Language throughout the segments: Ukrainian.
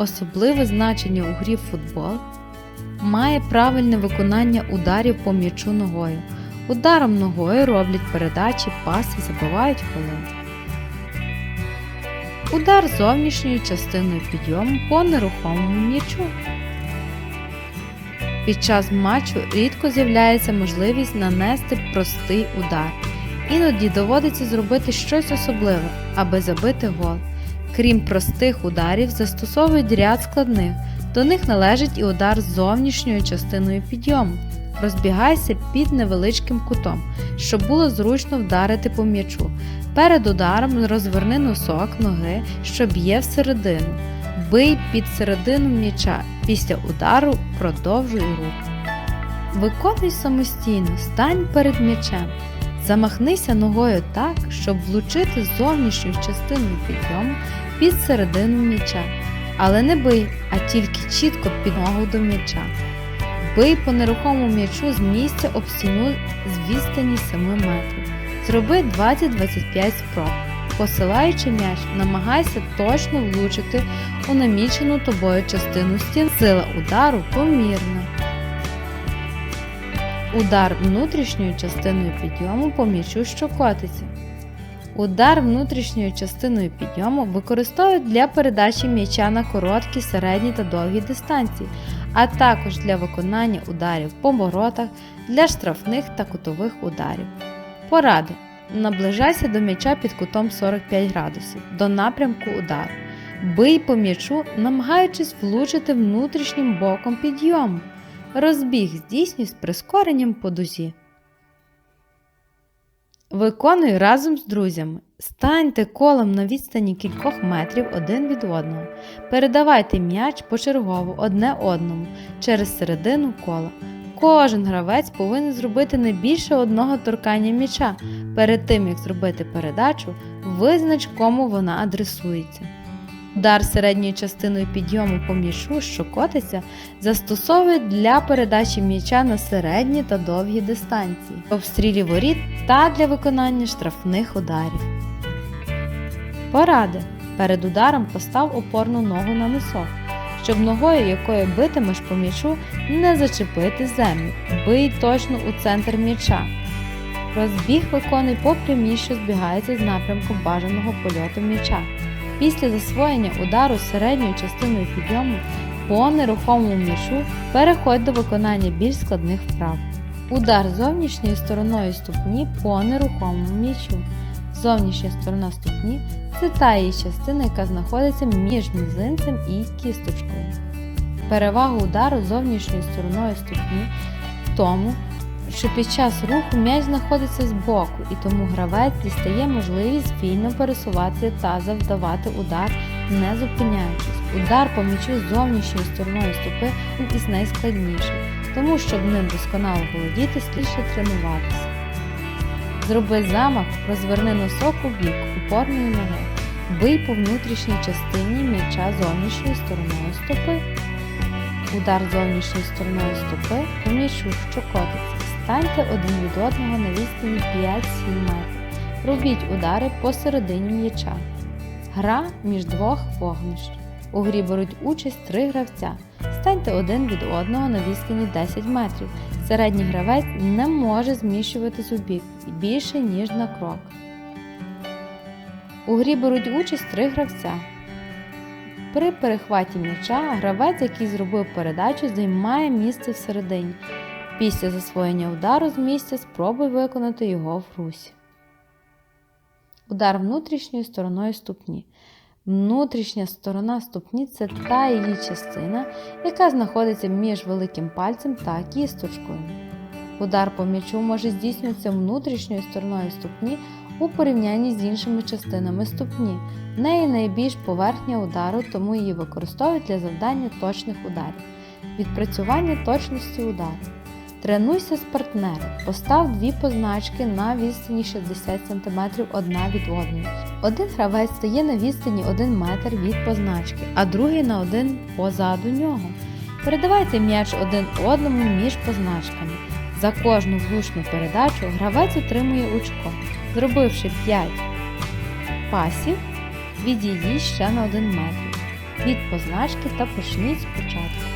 особливе значення у грі в футбол має правильне виконання ударів по м'ячу ногою. Ударом ногою роблять передачі, паси, забивають голи. Удар зовнішньою частиною підйому по нерухомому м'ячу. Під час матчу рідко з'являється можливість нанести простий удар. Іноді доводиться зробити щось особливе, аби забити гол. Крім простих ударів, застосовують ряд складних. До них належить і удар з зовнішньою частиною підйому. Розбігайся під невеличким кутом, щоб було зручно вдарити по м'ячу. Перед ударом розверни носок ноги, що б'є всередину. Бий під середину м'яча. Після удару продовжуй рух. Виконуй самостійно, стань перед м'ячем. Замахнися ногою так, щоб влучити зовнішньою частиною підйому під середину м'яча. Але не бий, а тільки чітко під ногу до м'яча. Бий по нерухомому м'ячу з місця об стіну з відстані 7 метрів. Зроби 20-25 спроб. Посилаючи м'яч, намагайся точно влучити у намічену тобою частину стін. Сила удару помірна. Удар внутрішньою частиною підйому по м'ячу, що котиться. Удар внутрішньою частиною підйому використовують для передачі м'яча на короткі, середні та довгі дистанції, а також для виконання ударів по воротах, для штрафних та кутових ударів. Поради. Наближайся до м'яча під кутом 45 градусів до напрямку удару. Бий по м'ячу, намагаючись влучити внутрішнім боком підйому. Розбіг здійснюй прискоренням по дузі. Виконуй разом з друзями. Станьте колом на відстані кількох метрів один від одного. Передавайте м'яч почергово одне одному через середину кола. Кожен гравець повинен зробити не більше одного торкання м'яча. Перед тим як зробити передачу, визнач кому вона адресується. Удар середньою частиною підйому по м'ячу, що котиться, застосовують для передачі м'яча на середні та довгі дистанції, обстрілі воріт та для виконання штрафних ударів. Поради. Перед ударом постав опорну ногу на носок, щоб ногою, якою битимеш по м'ячу, не зачепити землю. Бий точно у центр м'яча. Розбіг виконуй по прямій, що збігається з напрямком бажаного польоту м'яча. Після засвоєння удару середньою частиною підйому по нерухомому м'ячу переходь до виконання більш складних вправ. Удар зовнішньою стороною ступні по нерухомому м'ячу. Зовнішня сторона ступні це та її частина, яка знаходиться між мізинцем і кісточкою. Перевага удару зовнішньою стороною ступні в тому, що під час руху м'яч знаходиться збоку, і тому гравець дістає можливість вільно пересуватися та завдавати удар, не зупиняючись. Удар по м'ячу зовнішньою стороною стопи із найскладніший, тому щоб ним досконало володіти, слідше тренуватися. Зроби замах, розверни носок у бік упорної ноги. Бий по внутрішній частині м'яча зовнішньою стороною стопи. Удар зовнішньою стороною стопи по м'ячу, що котиться. Станьте один від одного на відстані 5-7 метрів. Робіть удари посередині м'яча. Гра між двох вогнищ. У грі беруть участь три гравця. Станьте один від одного на відстані 10 метрів. Середній гравець не може зміщуватись у бік більше, ніж на крок. У грі беруть участь три гравця. При перехваті м'яча гравець, який зробив передачу, займає місце всередині. Після засвоєння удару з місця спробуй виконати його в русі. Удар внутрішньою стороною ступні. Внутрішня сторона ступні це та її частина, яка знаходиться між великим пальцем та кісточкою. Удар по м'ячу може здійснюватися внутрішньою стороною ступні у порівнянні з іншими частинами ступні. В неї найбільш поверхня удару, тому її використовують для завдання точних ударів. Відпрацювання точності удару. Тренуйся з партнером. Постав дві позначки на відстані 60 см одна від одної. Один гравець стає на відстані 1 метр від позначки, а другий на один позаду нього. Передавайте м'яч один одному між позначками. За кожну влучну передачу гравець отримує очко. Зробивши 5 пасів, відійдіть ще на 1 метр. від позначки та почніть спочатку.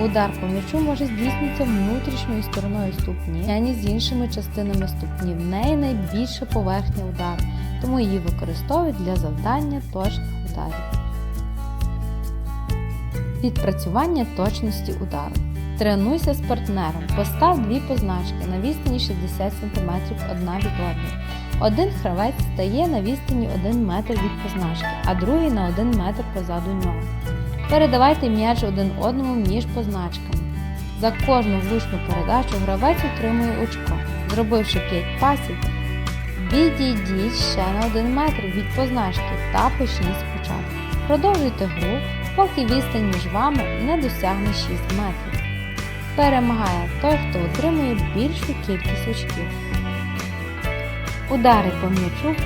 Удар по м'ячу може здійснитися внутрішньою стороною ступні, а не з іншими частинами ступні. В неї найбільша поверхня удару, тому її використовують для завдання точних ударів. Відпрацювання точності удару. Тренуйся з партнером. Постав дві позначки на відстані 60 см одна від одної. Один гравець стає на відстані 1 метр від позначки, а другий на 1 метр позаду нього. Передавайте м'яч один одному між позначками. За кожну влучну передачу гравець отримує очко. Зробивши 5 пасів, відійдіть ще на 1 метр від позначки та почніть спочатку. Продовжуйте гру, поки відстань між вами не досягне 6 метрів. Перемагає той, хто отримує більшу кількість очків. Удари по м'ячу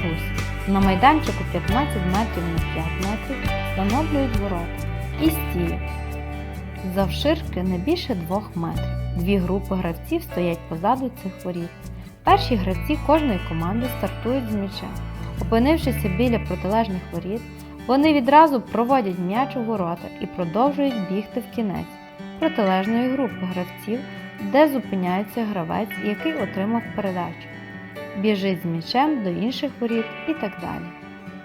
в. На майданчику 15 метрів на 5 метрів встановлюють ворота і стіють. Завширки не більше 2 метрів. Дві групи гравців стоять позаду цих воріт. Перші гравці кожної команди стартують з м'ячем. Опинившися біля протилежних воріт, вони відразу проводять м'яч у ворота і продовжують бігти в кінець протилежної групи гравців, де зупиняється гравець, який отримав передачу. Біжить з м'ячем до інших воріт і так далі.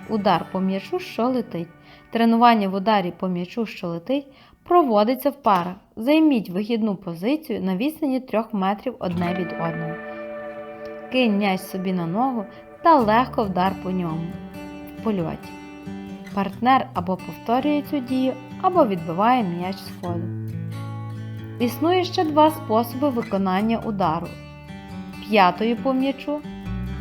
Удар по м'ячу, що летить. Тренування в ударі по м'ячу, що летить, проводиться в парах. Займіть вигідну позицію на відстані 3 метрів одне від одного. Кинь м'яч собі на ногу та легко вдар по ньому в польоті. Партнер або повторює цю дію, або відбиває м'яч з ходу. Існує ще два способи виконання удару. П'ятою по м'ячу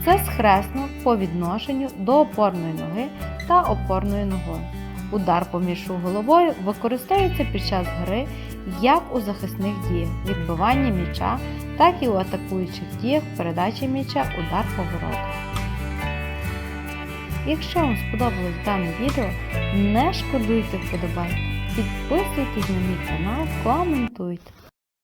це схресно по відношенню до опорної ноги та опорною ногою. Удар по головою використовується під час гри як у захисних діях відбивання м'яча, так і у атакуючих діях передачі м'яча удар по воротах. Якщо вам сподобалось дане відео, не шкодуйте вподобайки, підписуйтесь на мій канал, коментуйте.